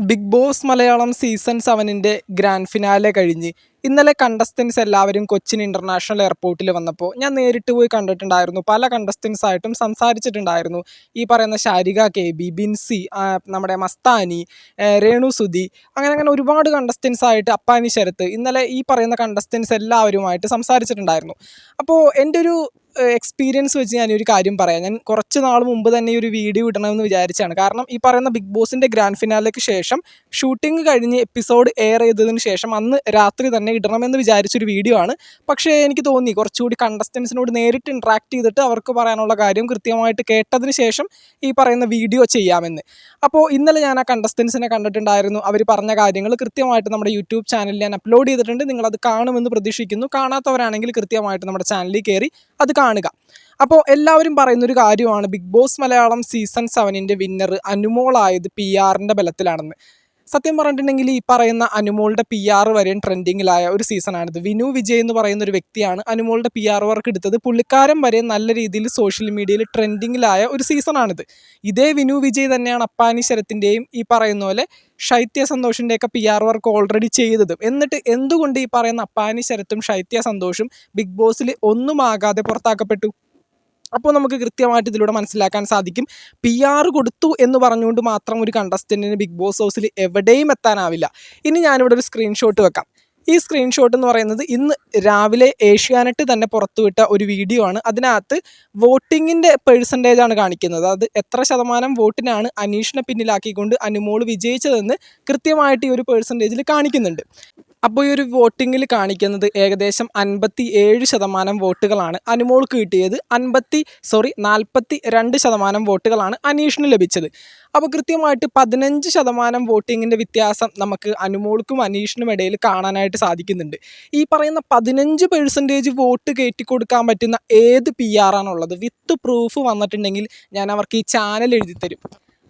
Big boss Malayalam season സെവനിന്റെ grand finale കഴിഞ്ഞ്. ഇന്നലെ കണ്ടസ്റ്റൻസ് എല്ലാവരും കൊച്ചിൻ ഇന്റർനാഷണൽ എയർപോർട്ടിൽ വന്നപ്പോൾ ഞാൻ നേരിട്ട് പോയി കണ്ടിട്ടുണ്ടായിരുന്നു. പല കണ്ടസ്റ്റൻസ് ആയിട്ടും സംസാരിച്ചിട്ടുണ്ടായിരുന്നു. ഈ പറയുന്ന ശാരിക കെ ബി ബിൻസി നമ്മുടെ മസ്താനി രേണു സുധി അങ്ങനെ അങ്ങനെ ഒരുപാട് കണ്ടസ്റ്റൻസ് ആയിട്ട് അപ്പാനി ശരത്ത് ഇന്നലെ ഈ പറയുന്ന കണ്ടസ്റ്റൻസ് എല്ലാവരുമായിട്ട് സംസാരിച്ചിട്ടുണ്ടായിരുന്നു. അപ്പോൾ എന്റെ ഒരു എക്സ്പീരിയൻസ് വെച്ച് ഒരു കാര്യം പറയാം. ഞാൻ കുറച്ച് നാൾ മുമ്പ് തന്നെ ഒരു വീഡിയോ ഇടണമെന്ന് വിചാരിച്ചാണ്. കാരണം ഈ പറയുന്ന ബിഗ് ബോസിന്റെ ഗ്രാൻഡ് ഫിനാലയ്ക്ക് ശേഷം ഷൂട്ടിംഗ് കഴിഞ്ഞ് എപ്പിസോഡ് എയർ ചെയ്തതിന് ശേഷം അന്ന് രാത്രി തന്നെ ഇടണമെന്ന് വിചാരിച്ചൊരു വീഡിയോ ആണ്. പക്ഷേ എനിക്ക് തോന്നി കുറച്ചുകൂടി കണ്ടസ്റ്റൻസിനോട് നേരിട്ട് ഇൻട്രാക്ട് ചെയ്തിട്ട് അവർക്ക് പറയാനുള്ള കാര്യം കൃത്യമായിട്ട് കേട്ടതിന് ശേഷം ഈ പറയുന്ന വീഡിയോ ചെയ്യാമെന്ന്. അപ്പോൾ ഇന്നലെ ഞാൻ ആ കണ്ടസ്റ്റൻസിനെ കണ്ടിട്ടുണ്ടായിരുന്നു. അവർ പറഞ്ഞ കാര്യങ്ങൾ കൃത്യമായിട്ട് നമ്മുടെ യൂട്യൂബ് ചാനലിൽ ഞാൻ അപ്ലോഡ് ചെയ്തിട്ടുണ്ട്. നിങ്ങളത് കാണുമെന്ന് പ്രതീക്ഷിക്കുന്നു. കാണാത്തവരാണെങ്കിൽ കൃത്യമായിട്ട് നമ്മുടെ ചാനലിൽ കയറി അത് കാണുക. അപ്പോൾ എല്ലാവരും പറയുന്നൊരു കാര്യമാണ് ബിഗ് ബോസ് മലയാളം സീസൺ സെവനിന്റെ വിന്നർ അനുമോളായത് പി ആറിന്റെ ബലത്തിലാണെന്ന്. സത്യം പറഞ്ഞിട്ടുണ്ടെങ്കിൽ ഈ പറയുന്ന അനുമോളുടെ പി ആർ വരെയും ട്രെൻഡിങ്ങിലായ ഒരു സീസണാണിത് വിനു വിജയ് എന്ന് പറയുന്ന ഒരു വ്യക്തിയാണ് അനുമോളുടെ പി ആർ വർക്ക് എടുത്തത്. പുള്ളിക്കാരൻ വരെ നല്ല രീതിയിൽ സോഷ്യൽ മീഡിയയിൽ ട്രെൻഡിങ്ങിലായ ഒരു സീസണാണിത് ഇതേ വിനു വിജയ് തന്നെയാണ് അപ്പാനി ശരത്തിന്റെയും ഈ പറയുന്ന പോലെ ശൈത്യ സന്തോഷിന്റെയൊക്കെ പി ആർ വർക്ക് ഓൾറെഡി ചെയ്തതും. എന്നിട്ട് എന്തുകൊണ്ട് ഈ പറയുന്ന അപ്പാനി ശരത്തും ശൈത്യ സന്തോഷും ബിഗ് ബോസിൽ ഒന്നുമാകാതെ പുറത്താക്കപ്പെട്ടു? അപ്പോൾ നമുക്ക് കൃത്യമായിട്ട് ഇതിലൂടെ മനസ്സിലാക്കാൻ സാധിക്കും. പി ആർ കൊടുത്തു എന്ന് പറഞ്ഞുകൊണ്ട് മാത്രം ഒരു കണ്ടസ്റ്റന്റിന് ബിഗ് ബോസ് ഹൗസിൽ എവിടെയും എത്താനാവില്ല. ഇനി ഞാനിവിടെ ഒരു സ്ക്രീൻഷോട്ട് വെക്കാം. ഈ സ്ക്രീൻഷോട്ട് എന്ന് പറയുന്നത് ഇന്ന് രാവിലെ ഏഷ്യാനെറ്റ് തന്നെ പുറത്തുവിട്ട ഒരു വീഡിയോ ആണ്. അതിനകത്ത് വോട്ടിങ്ങിന്റെ പേഴ്സന്റേജ് ആണ് കാണിക്കുന്നത്. അത് എത്ര ശതമാനം വോട്ടിനാണ് അനീഷിനെ പിന്നിലാക്കിക്കൊണ്ട് അനുമോൾ വിജയിച്ചതെന്ന് കൃത്യമായിട്ട് ഈ ഒരു പേഴ്സന്റേജിൽ കാണിക്കുന്നുണ്ട്. അപ്പോൾ ഈ ഒരു വോട്ടിങ്ങിൽ കാണിക്കുന്നത് ഏകദേശം അൻപത്തി ഏഴ് ശതമാനം വോട്ടുകളാണ് അനുമോൾക്ക് കിട്ടിയത്. അൻപത്തി സോറി നാൽപ്പത്തി രണ്ട് ശതമാനം വോട്ടുകളാണ് അനീഷിന് ലഭിച്ചത്. അപ്പോൾ കൃത്യമായിട്ട് പതിനഞ്ച് ശതമാനം വോട്ടിങ്ങിന്റെ വ്യത്യാസം നമുക്ക് അനുമോൾക്കും അനീഷിനും ഇടയിൽ കാണാനായിട്ട് സാധിക്കുന്നുണ്ട്. ഈ പറയുന്ന പതിനഞ്ച് പെർസെന്റേജ് വോട്ട് കയറ്റിക്കൊടുക്കാൻ പറ്റുന്ന ഏത് പി ആർ ആണുള്ളത്? വിത്ത് പ്രൂഫ് വന്നിട്ടുണ്ടെങ്കിൽ ഞാൻ അവർക്ക് ഈ ചാനൽ എഴുതി തരും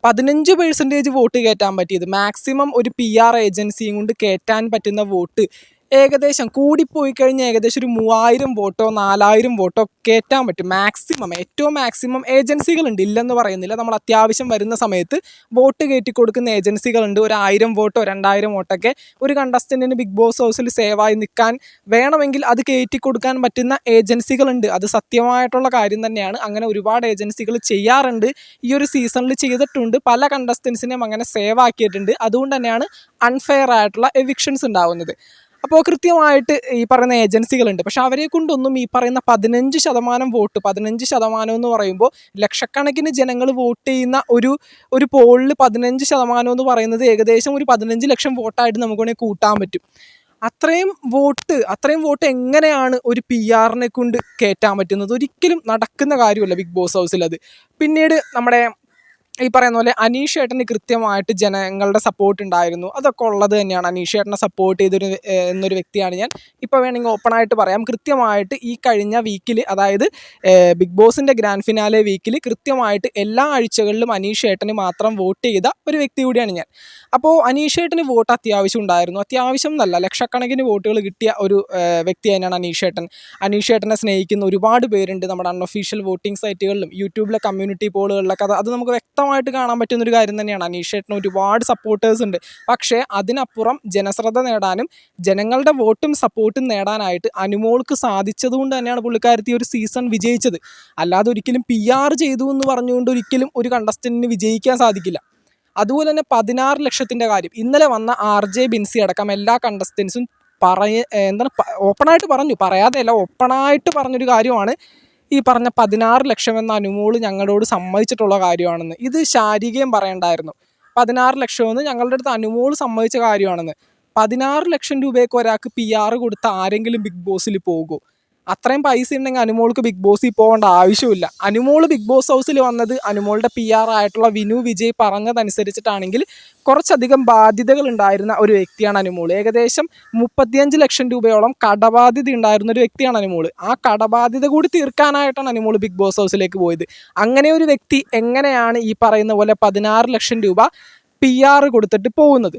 പതിനഞ്ച് പെർസെന്റേജ് വോട്ട് കയറ്റാൻ പറ്റിയത്. മാക്സിമം ഒരു പി ആർ ഏജൻസിയും കൊണ്ട് കയറ്റാൻ പറ്റുന്ന വോട്ട് ഏകദേശം കൂടിപ്പോയി കഴിഞ്ഞാൽ ഏകദേശം ഒരു മൂവായിരം വോട്ടോ നാലായിരം വോട്ടോ കയറ്റാൻ പറ്റും. മാക്സിമം ഏറ്റവും മാക്സിമം ഏജൻസികളുണ്ട് ഇല്ലെന്ന് പറയുന്നില്ല. നമ്മൾ അത്യാവശ്യം വരുന്ന സമയത്ത് വോട്ട് കയറ്റി കൊടുക്കുന്ന ഏജൻസികളുണ്ട് ഒരു ആയിരം വോട്ടോ രണ്ടായിരം വോട്ടൊക്കെ ഒരു കണ്ടസ്റ്റന്റിന് ബിഗ് ബോസ് ഹൗസിൽ സേവായി നിൽക്കാൻ വേണമെങ്കിൽ അത് കയറ്റി കൊടുക്കാൻ പറ്റുന്ന ഏജൻസികളുണ്ട് അത് സത്യമായിട്ടുള്ള കാര്യം തന്നെയാണ്. അങ്ങനെ ഒരുപാട് ഏജൻസികൾ ചെയ്യാറുണ്ട്. ഈ ഒരു സീസണിൽ ചെയ്തിട്ടുണ്ട്. പല കണ്ടസ്റ്റൻസിനെയും അങ്ങനെ സേവാക്കിയിട്ടുണ്ട് അതുകൊണ്ട് തന്നെയാണ് അൺഫെയർ ആയിട്ടുള്ള എവിക്ഷൻസ് ഉണ്ടാവുന്നത്. അപ്പോൾ കൃത്യമായിട്ട് ഈ പറയുന്ന ഏജൻസികളുണ്ട്. പക്ഷെ അവരെ കൊണ്ടൊന്നും ഈ പറയുന്ന പതിനഞ്ച് ശതമാനം വോട്ട് പതിനഞ്ച് ശതമാനം എന്ന് പറയുമ്പോൾ ലക്ഷക്കണക്കിന് ജനങ്ങൾ വോട്ട് ചെയ്യുന്ന ഒരു ഒരു പോളിൽ പതിനഞ്ച് ശതമാനം എന്ന് പറയുന്നത് ഏകദേശം ഒരു പതിനഞ്ച് ലക്ഷം വോട്ടായിട്ട് നമുക്ക് വേണമെങ്കിൽ കൂട്ടാൻ പറ്റും. അത്രയും വോട്ട് അത്രയും വോട്ട് എങ്ങനെയാണ് ഒരു പി ആറിനെ കൊണ്ട് കയറ്റാൻ പറ്റുന്നത്? ഒരിക്കലും നടക്കുന്ന കാര്യമല്ല ബിഗ് ബോസ് ഹൗസിൽ അത്. പിന്നീട് നമ്മുടെ ഈ പറയുന്ന പോലെ അനീഷ് ഏട്ടന് കൃത്യമായിട്ട് ജനങ്ങളുടെ സപ്പോർട്ട് ഉണ്ടായിരുന്നു. അതൊക്കെ ഉള്ളത് തന്നെയാണ്. അനീഷ് ഏട്ടനെ സപ്പോർട്ട് ചെയ്തൊരു എന്നൊരു വ്യക്തിയാണ് ഞാൻ. ഇപ്പോൾ വേണമെങ്കിൽ ഓപ്പണായിട്ട് പറയാം. കൃത്യമായിട്ട് ഈ കഴിഞ്ഞ വീക്കിൽ അതായത് ബിഗ് ബോസിന്റെ ഗ്രാൻഡ് ഫിനാലെ വീക്കിൽ കൃത്യമായിട്ട് എല്ലാ ആഴ്ചകളിലും അനീഷ് ഏട്ടന് മാത്രം വോട്ട് ചെയ്ത ഒരു വ്യക്തി കൂടിയാണ് ഞാൻ. അപ്പോൾ അനീഷ് ഏട്ടന് വോട്ട് അത്യാവശ്യം ഉണ്ടായിരുന്നു. അത്യാവശ്യം എന്നല്ല ലക്ഷക്കണക്കിന് വോട്ടുകൾ കിട്ടിയ ഒരു വ്യക്തി തന്നെയാണ് അനീഷ് ഏട്ടൻ അനീഷ് ഏട്ടനെ സ്നേഹിക്കുന്ന ഒരുപാട് പേരുണ്ട് നമ്മുടെ അൺഒഫീഷ്യൽ വോട്ടിംഗ് സൈറ്റുകളിലും യൂട്യൂബിലെ കമ്മ്യൂണിറ്റി പോളുകളിലൊക്കെ അത് നമുക്ക് വ്യക്തമായിട്ട് കാണാൻ പറ്റുന്ന ഒരു കാര്യം തന്നെയാണ്. അനീഷ് ഏട്ടന് ഒരുപാട് സപ്പോർട്ടേഴ്സ് ഉണ്ട്. പക്ഷേ അതിനപ്പുറം ജനശ്രദ്ധ നേടാനും ജനങ്ങളുടെ വോട്ടും സപ്പോർട്ടും നേടാനായിട്ട് അനുമോൾക്ക് സാധിച്ചതുകൊണ്ട് തന്നെയാണ് പുള്ളിക്കാരത്തി ഒരു സീസൺ വിജയിച്ചത്. അല്ലാതെ ഒരിക്കലും പി ആർ ചെയ്തു എന്ന് പറഞ്ഞുകൊണ്ട് ഒരിക്കലും ഒരു കണ്ടസ്റ്റന്റിന് വിജയിക്കാൻ സാധിക്കില്ല. അതുപോലെ തന്നെ പതിനാറ് ലക്ഷത്തിന്റെ കാര്യം. ഇന്നലെ വന്ന ആർ ജെ ബിൻസി അടക്കം എല്ലാ കണ്ടസ്റ്റൻസും പറയ എന്താണ് ഓപ്പണായിട്ട് പറഞ്ഞു. പറയാതെയല്ല ഓപ്പണായിട്ട് പറഞ്ഞൊരു കാര്യമാണ്. ഈ പറഞ്ഞ പതിനാറ് ലക്ഷം എന്ന അനുമോൾ ഞങ്ങളോട് സമ്മതിച്ചിട്ടുള്ള കാര്യമാണെന്ന്. ഇത് ശാരീരികം പറയണ്ടായിരുന്നു. പതിനാറ് ലക്ഷമെന്ന് ഞങ്ങളുടെ അടുത്ത് അനുമോൾ സമ്മതിച്ച കാര്യമാണെന്ന്. പതിനാറ് ലക്ഷം രൂപയൊക്കെ ഒരാൾക്ക് പി ആർ കൊടുത്ത ആരെങ്കിലും ബിഗ് ബോസിൽ പോകുമോ അത്രയും പൈസ ഉണ്ടെങ്കിൽ അനുമോൾക്ക് ബിഗ് ബോസിൽ പോകേണ്ട ആവശ്യമില്ല. അനുമോൾ ബിഗ് ബോസ് ഹൗസിൽ വന്നത് അനുമോളുടെ പി ആർ ആയിട്ടുള്ള വിനു വിജയ് പറഞ്ഞതനുസരിച്ചിട്ടാണെങ്കിൽ കുറച്ചധികം ബാധ്യതകൾ ഉണ്ടായിരുന്ന ഒരു വ്യക്തിയാണ് അനുമോൾ ഏകദേശം മുപ്പത്തിയഞ്ച് ലക്ഷം രൂപയോളം കടബാധ്യത ഉണ്ടായിരുന്ന ഒരു വ്യക്തിയാണ് അനുമോൾ ആ കടബാധ്യത കൂടി തീർക്കാനായിട്ടാണ് അനുമോൾ ബിഗ് ബോസ് ഹൗസിലേക്ക് പോയത്. അങ്ങനെ ഒരു വ്യക്തി എങ്ങനെയാണ് ഈ പറയുന്ന പോലെ പതിനാറ് ലക്ഷം രൂപ പി ആർ കൊടുത്തിട്ട് പോകുന്നത്?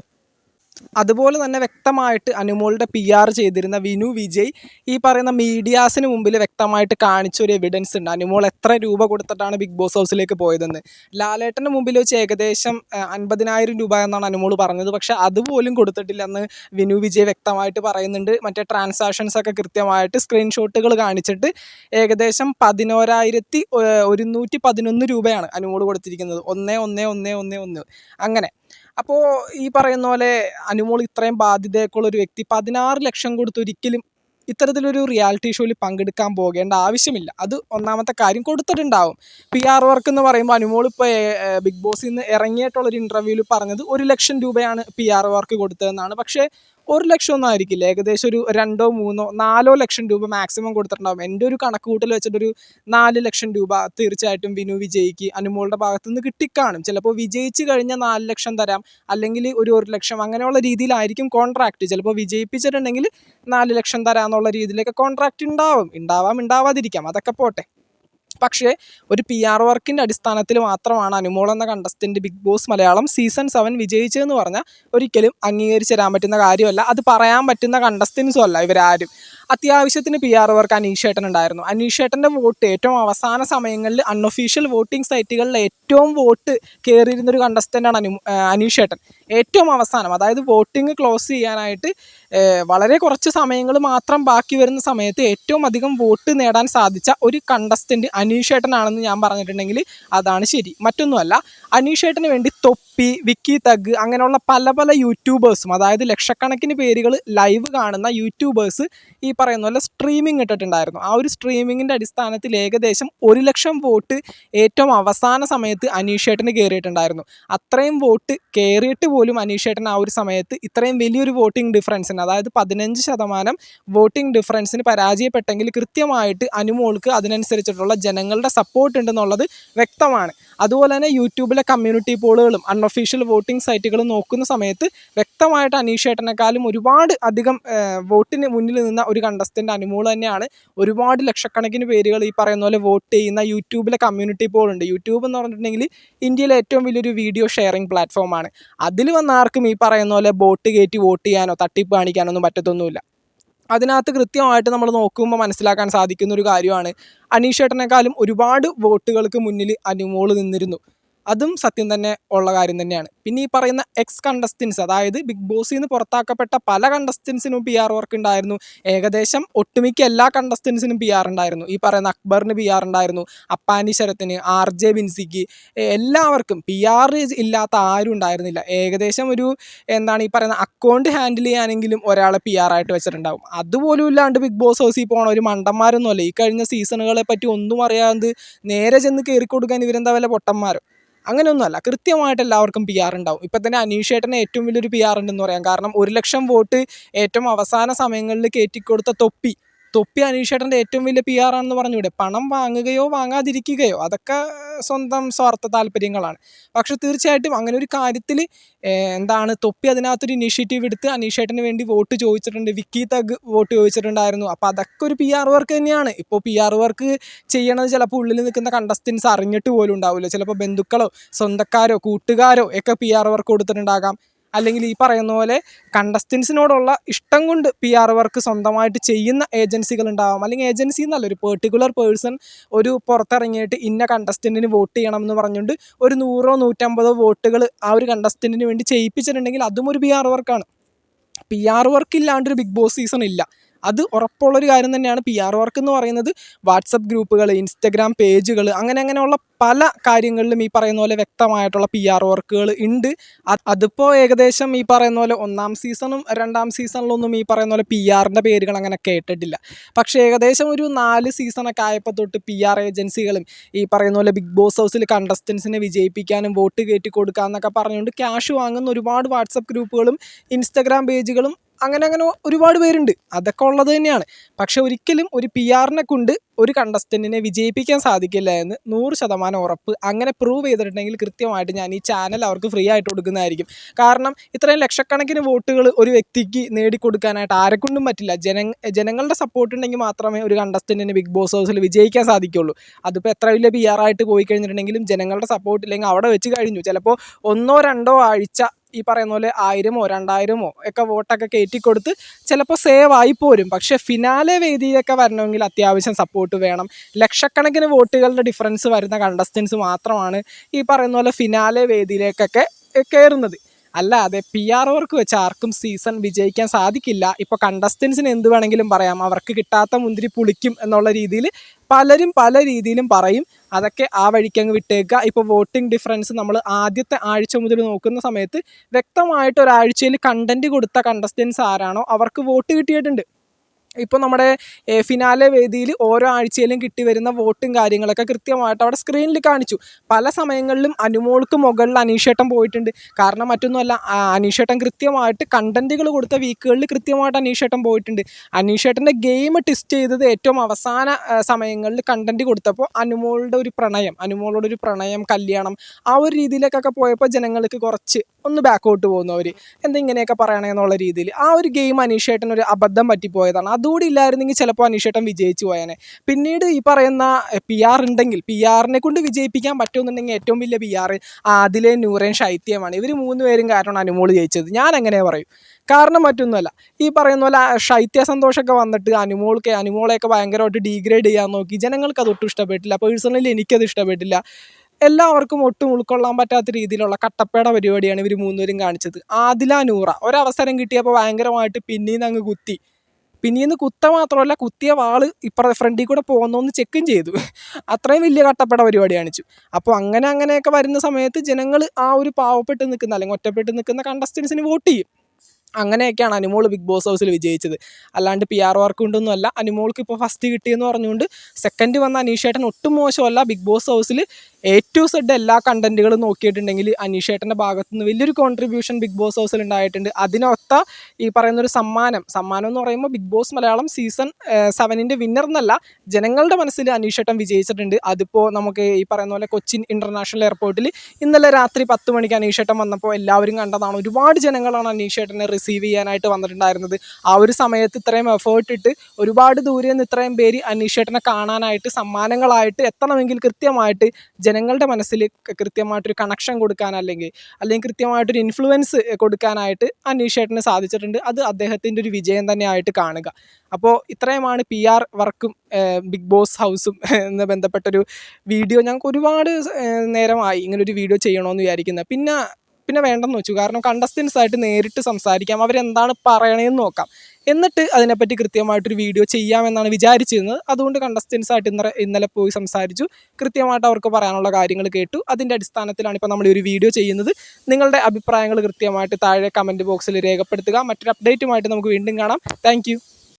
അതുപോലെ തന്നെ വ്യക്തമായിട്ട് അനുമോളുടെ പി ആർ ചെയ്തിരുന്ന വിനു വിജയ് ഈ പറയുന്ന മീഡിയാസിന് മുമ്പിൽ വ്യക്തമായിട്ട് കാണിച്ച ഒരു എവിഡൻസ് ഉണ്ട്. അനുമോൾ എത്ര രൂപ കൊടുത്തിട്ടാണ് ബിഗ് ബോസ് ഹൗസിലേക്ക് പോയതെന്ന്. ലാലേട്ടന്റെ മുമ്പിൽ വെച്ച് ഏകദേശം അൻപതിനായിരം രൂപ എന്നാണ് അനുമോൾ പറഞ്ഞത്. പക്ഷെ അതുപോലും കൊടുത്തിട്ടില്ലെന്ന് വിനു വിജയ് വ്യക്തമായിട്ട് പറയുന്നുണ്ട്. മറ്റേ ട്രാൻസാക്ഷൻസ് ഒക്കെ കൃത്യമായിട്ട് സ്ക്രീൻഷോട്ടുകൾ കാണിച്ചിട്ട് ഏകദേശം പതിനോരായിരത്തി ഒരുന്നൂറ്റി പതിനൊന്ന് രൂപയാണ് അനുമോൾ കൊടുത്തിരിക്കുന്നത്. ഒന്ന് ഒന്ന് ഒന്ന് ഒന്ന് ഒന്ന്. അങ്ങനെ. അപ്പോൾ ഈ പറയുന്ന പോലെ അനുമോൾ ഇത്രയും ബാധ്യതയൊക്കെയുള്ള ഒരു വ്യക്തി പതിനാറ് ലക്ഷം കൊടുത്ത് ഒരിക്കലും ഇത്തരത്തിലൊരു റിയാലിറ്റി ഷോയിൽ പങ്കെടുക്കാൻ പോകേണ്ട ആവശ്യമില്ല. അത് ഒന്നാമത്തെ കാര്യം കൊടുത്തിട്ടുണ്ടാവും. പി ആർ വർക്ക് എന്ന് പറയുമ്പോൾ അനുമോൾ ഇപ്പോൾ ബിഗ് ബോസിൽ നിന്ന് ഇറങ്ങിയിട്ടുള്ളൊരു ഇന്റർവ്യൂവിൽ പറഞ്ഞത് ഒരു ലക്ഷം രൂപയാണ് പി ആർ വർക്ക് കൊടുത്തതെന്നാണ്. പക്ഷേ ഒരു ലക്ഷം ഒന്നും ആയിരിക്കില്ല. ഏകദേശം ഒരു രണ്ടോ മൂന്നോ നാലോ ലക്ഷം രൂപ മാക്സിമം കൊടുത്തിട്ടുണ്ടാകും എന്റെ ഒരു കണക്ക് കൂട്ടൽ വെച്ചിട്ടൊരു നാല് ലക്ഷം രൂപ തീർച്ചയായിട്ടും വിനു വിജയിക്ക് അനുമോളുടെ ഭാഗത്തു നിന്ന് കിട്ടിക്കാണും. ചിലപ്പോൾ വിജയിച്ച് കഴിഞ്ഞാൽ നാല് ലക്ഷം തരാം. അല്ലെങ്കിൽ ഒരു ഒരു ലക്ഷം അങ്ങനെയുള്ള രീതിയിലായിരിക്കും കോൺട്രാക്റ്റ് ചിലപ്പോൾ വിജയിപ്പിച്ചിട്ടുണ്ടെങ്കിൽ നാല് ലക്ഷം തരാമെന്നുള്ള രീതിയിലൊക്കെ കോൺട്രാക്റ്റ് ഉണ്ടാവും. ഉണ്ടാവാം ഉണ്ടാവാതിരിക്കാം. അതൊക്കെ പോട്ടെ. പക്ഷേ ഒരു പി ആർ വർക്കിന്റെ അടിസ്ഥാനത്തിൽ മാത്രമാണ് അനുമോൾ എന്ന contestant Bigg Boss Malayalam season seven വിജയിച്ചതെന്ന് പറഞ്ഞാൽ ഒരിക്കലും അംഗീകരിച്ച് തരാൻ പറ്റുന്ന കാര്യമല്ല. അത് പറയാൻ പറ്റുന്ന കണ്ടസ്റ്റൻസും അല്ല ഇവരാരും. അത്യാവശ്യത്തിന് പി ആർ വർക്ക് അനീഷേട്ടൻ ഉണ്ടായിരുന്നു. അനീഷേട്ടന്റെ വോട്ട് ഏറ്റവും അവസാന സമയങ്ങളിൽ അൺഒഫീഷ്യൽ വോട്ടിംഗ് സൈറ്റുകളിൽ ഏറ്റവും വോട്ട് കയറിയിരുന്ന ഒരു കണ്ടസ്റ്റന്റാണ് അനു അനീഷ് അനീഷേട്ടൻ ഏറ്റവും അവസാനം അതായത് വോട്ടിംഗ് ക്ലോസ് ചെയ്യാനായിട്ട് വളരെ കുറച്ച് സമയങ്ങൾ മാത്രം ബാക്കി വരുന്ന സമയത്ത് ഏറ്റവും അധികം വോട്ട് നേടാൻ സാധിച്ച ഒരു കണ്ടസ്റ്റന്റ് അനീഷേട്ടനാണെന്ന് ഞാൻ പറഞ്ഞിട്ടുണ്ടെങ്കിൽ അതാണ് ശരി. മറ്റൊന്നുമല്ല അനീഷേട്ടന് വേണ്ടി തൊപ്പി വിക്കി തഗ് അങ്ങനെയുള്ള പല പല യൂട്യൂബേഴ്സും അതായത് ലക്ഷക്കണക്കിന് പേരുകൾ ലൈവ് കാണുന്ന യൂട്യൂബേഴ്സ് ഈ പറയുന്ന പോലെ സ്ട്രീമിംഗ് ഇട്ടിട്ടുണ്ടായിരുന്നു. ആ ഒരു സ്ട്രീമിങ്ങിന്റെ അടിസ്ഥാനത്തിൽ ഏകദേശം ഒരു ലക്ഷം വോട്ട് ഏറ്റവും അവസാന സമയത്ത് അനീഷേട്ടന് കയറിയിട്ടുണ്ടായിരുന്നു. അത്രയും വോട്ട് കയറിയിട്ട് പോലും അനീഷേട്ടൻ ആ ഒരു സമയത്ത് ഇത്രയും വലിയൊരു വോട്ടിംഗ് ഡിഫറൻസിന് അതായത് പതിനഞ്ച് ശതമാനം വോട്ടിംഗ് ഡിഫറൻസിന് പരാജയപ്പെട്ടെങ്കിൽ കൃത്യമായിട്ട് അനുമോൾക്ക് അതിനനുസരിച്ചിട്ടുള്ള ജനങ്ങളുടെ സപ്പോർട്ട് ഉണ്ടെന്നുള്ളത് വ്യക്തമാണ്. അതുപോലെ തന്നെ യൂട്യൂബിലെ കമ്മ്യൂണിറ്റി പോളുകളും അൺഒഫീഷ്യൽ വോട്ടിംഗ് സൈറ്റുകളും നോക്കുന്ന സമയത്ത് വ്യക്തമായിട്ട് അനീഷേട്ടനെക്കാളും ഒരുപാട് അധികം വോട്ടിന് മുന്നിൽ നിന്ന ഒരു കണ്ടസ്റ്റന്റ് അനുമോൾ തന്നെയാണ്. ഒരുപാട് ലക്ഷക്കണക്കിന് പേരുകൾ ഈ പറയുന്ന പോലെ വോട്ട് ചെയ്യുന്ന യൂട്യൂബിലെ കമ്മ്യൂണിറ്റി പോൾ ഉണ്ട്. യൂട്യൂബ് എന്ന് പറഞ്ഞിട്ടുണ്ടെങ്കിൽ ഇന്ത്യയിലെ ഏറ്റവും വലിയൊരു വീഡിയോ ഷെയറിംഗ് പ്ലാറ്റ്ഫോമാണ് അതിൽ വന്ന ആർക്കും ഈ പറയുന്ന പോലെ ബോട്ട് കയറ്റി വോട്ട് ചെയ്യാനോ തട്ടിപ്പ് കാണിക്കാനോ ഒന്നും പറ്റത്തൊന്നുമില്ല. അതിനകത്ത് കൃത്യമായിട്ട് നമ്മൾ നോക്കുമ്പോൾ മനസ്സിലാക്കാൻ സാധിക്കുന്ന ഒരു കാര്യമാണ് അനീഷ് അനീഷേട്ടനേക്കാളും ഒരുപാട് വോട്ടുകൾക്ക് മുന്നിൽ അനുമോൾ നിന്നിരുന്നു. അതും സത്യം തന്നെ ഉള്ള കാര്യം തന്നെയാണ്. പിന്നെ ഈ പറയുന്ന എക്സ് കണ്ടസ്റ്റൻസ് അതായത് ബിഗ് ബോസിൽ നിന്ന് പുറത്താക്കപ്പെട്ട പല കണ്ടസ്റ്റൻസിനും പി ആർ വർക്ക് ഉണ്ടായിരുന്നു. ഏകദേശം ഒട്ടുമിക്ക എല്ലാ കണ്ടസ്റ്റൻസിനും പി ആർ ഉണ്ടായിരുന്നു. ഈ പറയുന്ന അക്ബറിന് പി ആർ ഉണ്ടായിരുന്നു അപ്പാനി ശരത്തിന് ആർ ജെ ബിൻസിക്ക് എല്ലാവർക്കും പി ആർ ഇല്ലാത്ത ആരും ഉണ്ടായിരുന്നില്ല. ഏകദേശം ഒരു എന്താണ് ഈ പറയുന്ന അക്കൗണ്ട് ഹാൻഡിൽ ചെയ്യാനെങ്കിലും ഒരാളെ പി ആർ ആയിട്ട് വെച്ചിട്ടുണ്ടാവും. അതുപോലും ഇല്ലാണ്ട് ബിഗ് ബോസ് ഹൗസിൽ പോകണ ഒരു മണ്ടന്മാരൊന്നുമല്ല. ഈ കഴിഞ്ഞ സീസണുകളെ പറ്റി ഒന്നും അറിയാതെ നേരെ ചെന്ന് കയറി കൊടുക്കാൻ ഇവരെന്താ വല്ല പൊട്ടന്മാരോ? അങ്ങനെയൊന്നുമല്ല. കൃത്യമായിട്ട് എല്ലാവർക്കും പി ആർ ഉണ്ടാവും. ഇപ്പം തന്നെ അനീഷേട്ടന് ഏറ്റവും വലിയൊരു പി ആർ ഉണ്ടെന്ന് പറയാം. കാരണം ഒരു ലക്ഷം വോട്ട് ഏറ്റവും അവസാന സമയങ്ങളിൽ കയറ്റിക്കൊടുത്ത തൊപ്പി തൊപ്പി അനീഷേട്ടന്റെ ഏറ്റവും വലിയ പി ആർ ആണെന്ന് പറഞ്ഞൂടെ പണം വാങ്ങുകയോ വാങ്ങാതിരിക്കുകയോ? അതൊക്കെ സ്വന്തം സ്വാർത്ഥ താല്പര്യങ്ങളാണ്. പക്ഷെ തീർച്ചയായിട്ടും അങ്ങനെ ഒരു കാര്യത്തിൽ എന്താണ് തൊപ്പി അതിനകത്തൊരു ഇനീഷ്യേറ്റീവ് എടുത്ത് അനീഷേട്ടന് വേണ്ടി വോട്ട് ചോദിച്ചിട്ടുണ്ട്. വിക്കി തഗ് വോട്ട് ചോദിച്ചിട്ടുണ്ടായിരുന്നു. അപ്പോൾ അതൊക്കെ ഒരു പി ആർ വർക്ക് തന്നെയാണ്. ഇപ്പോൾ പി ആർ വർക്ക് ചെയ്യണത് ചിലപ്പോൾ ഉള്ളിൽ നിൽക്കുന്ന കണ്ടസ്റ്റൻസ് അറിഞ്ഞിട്ട് പോലും ഉണ്ടാവില്ല. ചിലപ്പോൾ ബന്ധുക്കളോ സ്വന്തക്കാരോ കൂട്ടുകാരോ ഒക്കെ പി ആർ വർക്ക് കൊടുത്തിട്ടുണ്ടാകാം. അല്ലെങ്കിൽ ഈ പറയുന്ന പോലെ കണ്ടസ്റ്റൻസിനോടുള്ള ഇഷ്ടം കൊണ്ട് പി ആർ വർക്ക് സ്വന്തമായിട്ട് ചെയ്യുന്ന ഏജൻസികൾ ഉണ്ടാവാം അല്ലെങ്കിൽ ഏജൻസി എന്നല്ല ഒരു പെർട്ടിക്കുലർ പേഴ്സൺ ഒരു പുറത്തിറങ്ങിയിട്ട് ഇന്ന കണ്ടസ്റ്റന്റിന് വോട്ട് ചെയ്യണം എന്ന് പറഞ്ഞുകൊണ്ട് ഒരു നൂറോ നൂറ്റമ്പതോ വോട്ടുകൾ ആ ഒരു കണ്ടസ്റ്റന്റിന് വേണ്ടി ചെയ്യിപ്പിച്ചിട്ടുണ്ടെങ്കിൽ അതും ഒരു പി ആർ വർക്കാണ് പി ആർ വർക്ക് ഇല്ലാണ്ടൊരു ബിഗ് ബോസ് സീസൺ ഇല്ല. അത് ഉറപ്പുള്ളൊരു കാര്യം തന്നെയാണ് പി ആർ വർക്ക് എന്ന് പറയുന്നത്. വാട്സപ്പ് ഗ്രൂപ്പുകൾ ഇൻസ്റ്റഗ്രാം പേജുകൾ അങ്ങനെ അങ്ങനെയുള്ള പല കാര്യങ്ങളിലും ഈ പറയുന്ന പോലെ വ്യക്തമായിട്ടുള്ള പി ആർ വർക്കുകൾ ഉണ്ട് അത് അതിപ്പോൾ ഏകദേശം ഈ പറയുന്ന പോലെ ഒന്നാം സീസണും രണ്ടാം സീസണിലൊന്നും ഈ പറയുന്ന പോലെ പി ആറിന്റെ പേരുകൾ അങ്ങനെ കേട്ടിട്ടില്ല. പക്ഷേ ഏകദേശം ഒരു നാല് സീസണൊക്കെ ആയപ്പോൾ തൊട്ട് പി ആർ ഏജൻസികളും ഈ പറയുന്ന പോലെ ബിഗ് ബോസ് ഹൗസിൽ കണ്ടസ്റ്റൻസിനെ വിജയിപ്പിക്കാനും വോട്ട് കയറ്റി കൊടുക്കാമെന്നൊക്കെ പറഞ്ഞുകൊണ്ട് ക്യാഷ് വാങ്ങുന്ന ഒരുപാട് വാട്സപ്പ് ഗ്രൂപ്പുകളും ഇൻസ്റ്റഗ്രാം പേജുകളും അങ്ങനെ അങ്ങനെ ഒരുപാട് പേരുണ്ട്. അതൊക്കെ ഉള്ളത് തന്നെയാണ്. പക്ഷെ ഒരിക്കലും ഒരു പി ആറിനെ കൊണ്ട് ഒരു കണ്ടസ്റ്റന്റിനെ വിജയിപ്പിക്കാൻ സാധിക്കില്ല എന്ന് നൂറ് ശതമാനം ഉറപ്പ് അങ്ങനെ പ്രൂവ് ചെയ്തിട്ടുണ്ടെങ്കിൽ കൃത്യമായിട്ട് ഞാൻ ഈ ചാനൽ അവർക്ക് ഫ്രീ ആയിട്ട് കൊടുക്കുന്നതായിരിക്കും. കാരണം ഇത്രയും ലക്ഷക്കണക്കിന് വോട്ടുകൾ ഒരു വ്യക്തിക്ക് നേടിക്കൊടുക്കാനായിട്ട് ആരെക്കൊണ്ടും പറ്റില്ല. ജന ജനങ്ങളുടെ സപ്പോർട്ട് ഉണ്ടെങ്കിൽ മാത്രമേ ഒരു കണ്ടസ്റ്റന്റിന് ബിഗ് ബോസ് ഹൗസിൽ വിജയിക്കാൻ സാധിക്കുള്ളൂ. അതിപ്പോൾ എത്ര വലിയ പി ആറായിട്ട് പോയി കഴിഞ്ഞിട്ടുണ്ടെങ്കിലും ജനങ്ങളുടെ സപ്പോർട്ട് ഇല്ലെങ്കിൽ അവിടെ വെച്ച് കഴിഞ്ഞു. ചിലപ്പോൾ ഒന്നോ രണ്ടോ ആഴ്ച ഈ പറയുന്ന പോലെ ആയിരമോ രണ്ടായിരമോ ഒക്കെ വോട്ടൊക്കെ കയറ്റിക്കൊടുത്ത് ചിലപ്പോൾ സേവ് ആയി പോരും. പക്ഷേ ഫിനാലെ വേദിയിലൊക്കെ വരണമെങ്കിൽ അത്യാവശ്യം സപ്പോർട്ട് വേണം. ലക്ഷക്കണക്കിന് വോട്ടുകളുടെ ഡിഫറൻസ് വരുന്ന കണ്ടസ്റ്റൻസ് മാത്രമാണ് ഈ പറയുന്ന പോലെ ഫിനാലെ വേദിയിലേക്കൊക്കെ കയറുന്നത്. അല്ലാതെ പി ആർ ഒർക്ക് വെച്ച് ആർക്കും സീസൺ വിജയിക്കാൻ സാധിക്കില്ല. ഇപ്പോൾ കണ്ടസ്റ്റൻസിന് എന്ത് വേണമെങ്കിലും പറയാം. അവർക്ക് കിട്ടാത്ത മുന്തിരി പുളിക്കും എന്നുള്ള രീതിയിൽ പലരും പല രീതിയിലും പറയും. അതൊക്കെ ആ വഴിക്ക് അങ്ങ് വിട്ടേക്കുക. ഇപ്പോൾ വോട്ടിംഗ് ഡിഫറൻസ് നമ്മൾ ആദ്യത്തെ ആഴ്ച മുതൽ നോക്കുന്ന സമയത്ത് വ്യക്തമായിട്ട് ഒരാഴ്ചയിൽ കണ്ടന്റ് കൊടുത്ത കണ്ടസ്റ്റൻസ് ആരാണോ അവർക്ക് വോട്ട് കിട്ടിയിട്ടുണ്ട്. ഇപ്പോൾ നമ്മുടെ ഫിനാലെ വേദിയിൽ ഓരോ ആഴ്ചയിലും കിട്ടി വരുന്ന വോട്ടും കാര്യങ്ങളൊക്കെ കൃത്യമായിട്ട് അവിടെ സ്ക്രീനിൽ കാണിച്ചു. പല സമയങ്ങളിലും അനുമോൾക്ക് മുകളിൽ അനീഷേട്ടൻ പോയിട്ടുണ്ട്. കാരണം മറ്റൊന്നുമല്ല അനീഷേട്ടം അനീഷേട്ടൻ കൃത്യമായിട്ട് കണ്ടന്റുകൾ കൊടുത്ത വീക്കുകളിൽ കൃത്യമായിട്ട് അനീഷേട്ടൻ പോയിട്ടുണ്ട്. അനീഷേട്ടന്റെ ഗെയിം ടെസ്റ്റ് ചെയ്തത് ഏറ്റവും അവസാന സമയങ്ങളിൽ കണ്ടന്റ് കൊടുത്തപ്പോൾ അനുമോളുടെ ഒരു പ്രണയം അനുമോളോട് ഒരു പ്രണയം കല്യാണം ആ ഒരു രീതിയിലേക്കൊക്കെ പോയപ്പോൾ ജനങ്ങൾക്ക് കുറച്ച് ഒന്ന് ബാക്കോട്ട് പോകുന്നു അവർ ഇങ്ങനെയൊക്കെ പറയണേ രീതിയിൽ. ആ ഒരു ഗെയിം അനീഷേട്ടൻ ഒരു അബദ്ധം പറ്റിപ്പോയതാണ്. അതുകൂടി ഇല്ലായിരുന്നെങ്കിൽ ചിലപ്പോൾ അനീഷേട്ടൻ വിജയിച്ചു പോയേനെ. പിന്നീട് ഈ പറയുന്ന പി ആർ ഉണ്ടെങ്കിൽ പി ആറിനെ കൊണ്ട് വിജയിപ്പിക്കാൻ പറ്റുമെന്നുണ്ടെങ്കിൽ ഏറ്റവും വലിയ പി ആർ ആദിലെ നൂറേൻ ശൈത്യമാണ്. ഇവർ മൂന്ന് പേരും കാരണം അനുമോൾ ജയിച്ചത്. ഞാൻ എങ്ങനെ പറയും? കാരണം മറ്റൊന്നുമല്ല. ഈ പറയുന്ന പോലെ ശൈത്യ സന്തോഷമൊക്കെ വന്നിട്ട് അനുമോൾക്ക് അനുമോളെയൊക്കെ ഭയങ്കരമായിട്ട് ഡീഗ്രേഡ് ചെയ്യാൻ നോക്കി. ജനങ്ങൾക്ക് അതൊട്ടും ഇഷ്ടപ്പെട്ടില്ല. പേഴ്സണലി എനിക്കത് ഇഷ്ടപ്പെട്ടില്ല. എല്ലാവർക്കും ഒട്ടും ഉൾക്കൊള്ളാൻ പറ്റാത്ത രീതിയിലുള്ള കട്ടപ്പേട പരിപാടിയാണ് ഇവർ മൂന്നുപേരും കാണിച്ചത്. ആദില നൂറ. ഒരവസരം കിട്ടിയപ്പോൾ ഭയങ്കരമായിട്ട് പിന്നീന്ന് അങ്ങ് കുത്തി. പിന്നീന്ന് കുത്ത മാത്രമല്ല കുത്തിയ വാൾ ഇപ്പുറത്തെ ഫ്രണ്ടിൽ കൂടെ പോകുന്നോന്ന് ചെക്കും ചെയ്തു. അത്രയും വലിയ കട്ടപ്പട പരിപാടി കാണിച്ചു. അപ്പോൾ അങ്ങനെ അങ്ങനെയൊക്കെ വരുന്ന സമയത്ത് ജനങ്ങൾ ആ ഒരു പാവപ്പെട്ട് നിൽക്കുന്ന അല്ലെങ്കിൽ ഒറ്റപ്പെട്ട് നിൽക്കുന്ന കണ്ടസ്റ്റൻസിന് വോട്ട് ചെയ്യും. അങ്ങനെയൊക്കെയാണ് അനുമോൾ ബിഗ് ബോസ് ഹൗസിൽ വിജയിച്ചത്. അല്ലാണ്ട് പി ആർ വർക്ക് കൊണ്ടൊന്നും അല്ല അനുമോൾക്ക് ഇപ്പോൾ ഫസ്റ്റ് കിട്ടിയെന്ന് പറഞ്ഞുകൊണ്ട് സെക്കൻഡ് വന്ന അനീഷേട്ടൻ ഒട്ടും മോശമല്ല ബിഗ് ബോസ് ഹൗസിൽ എ ടു സെഡ് എല്ലാ കണ്ടന്റുകളും നോക്കിയിട്ടുണ്ടെങ്കിൽ അനീഷേട്ടന്റെ ഭാഗത്തു നിന്ന് വലിയൊരു കോൺട്രിബ്യൂഷൻ ബിഗ് ബോസ് ഹൗസിൽ ഉണ്ടായിട്ടുണ്ട്. അതിനൊത്ത ഈ പറയുന്ന ഒരു സമ്മാനം സമ്മാനം എന്ന് പറയുമ്പോൾ ബിഗ് ബോസ് മലയാളം സീസൺ സെവനിന്റെ വിന്നർ എന്നല്ല ജനങ്ങളുടെ മനസ്സിൽ അനീഷേട്ടൻ വിജയിച്ചിട്ടുണ്ട്. അതിപ്പോൾ നമുക്ക് ഈ പറയുന്ന പോലെ കൊച്ചിൻ ഇന്റർനാഷണൽ എയർപോർട്ടിൽ ഇന്നലെ രാത്രി പത്ത് മണിക്ക് അനീഷേട്ടൻ വന്നപ്പോൾ എല്ലാവരും കണ്ടതാണ് ഒരുപാട് ജനങ്ങളാണ് അനീഷേട്ടനെ റിസീവ് ചെയ്യാനായിട്ട് വന്നിട്ടുണ്ടായിരുന്നത്. ആ ഒരു സമയത്ത് ഇത്രയും എഫേർട്ട് ഇട്ട് ഒരുപാട് ദൂരെ നിന്ന് ഇത്രയും പേര് അനീഷേട്ടനെ കാണാനായിട്ട് സമ്മാനങ്ങളായിട്ട് എത്തണമെങ്കിൽ കൃത്യമായിട്ട് ജനങ്ങളുടെ മനസ്സിൽ കൃത്യമായിട്ടൊരു കണക്ഷൻ കൊടുക്കാൻ അല്ലെങ്കിൽ അല്ലെങ്കിൽ കൃത്യമായിട്ടൊരു ഇൻഫ്ലുവൻസ് കൊടുക്കാനായിട്ട് ആ നിഷേട്ടിന് സാധിച്ചിട്ടുണ്ട്. അത് അദ്ദേഹത്തിന്റെ ഒരു വിജയം തന്നെയായിട്ട് കാണുക. അപ്പോൾ ഇത്രയുമാണ് പി ആർ വർക്കും ബിഗ് ബോസ് ഹൗസും എന്ന് ബന്ധപ്പെട്ടൊരു വീഡിയോ. ഞങ്ങൾക്ക് ഒരുപാട് നേരമായി ഇങ്ങനൊരു വീഡിയോ ചെയ്യണമെന്ന് വിചാരിക്കുന്നത് പിന്നെ പിന്നെ വേണ്ടെന്ന് വെച്ചു. കാരണം കണ്ടസ്റ്റൻസ് ആയിട്ട് നേരിട്ട് സംസാരിക്കാം. അവരെന്താണ് പറയണതെന്ന് നോക്കാം. എന്നിട്ട് അതിനെപ്പറ്റി കൃത്യമായിട്ടൊരു വീഡിയോ ചെയ്യാമെന്നാണ് വിചാരിച്ചിരുന്നത്. അതുകൊണ്ട് കണ്ടസ്റ്റൻസ് ആയിട്ട് ഇന്നലെ ഇന്നലെ പോയി സംസാരിച്ചു. കൃത്യമായിട്ട് അവർക്ക് പറയാനുള്ള കാര്യങ്ങൾ കേട്ടു. അതിന്റെ അടിസ്ഥാനത്തിലാണ് ഇപ്പോൾ നമ്മൾ ഒരു വീഡിയോ ചെയ്യുന്നത്. നിങ്ങളുടെ അഭിപ്രായങ്ങൾ കൃത്യമായിട്ട് താഴെ കമന്റ് ബോക്സിൽ രേഖപ്പെടുത്തുക. മറ്റൊരു അപ്ഡേറ്റുമായിട്ട് നമുക്ക് വീണ്ടും കാണാം. താങ്ക്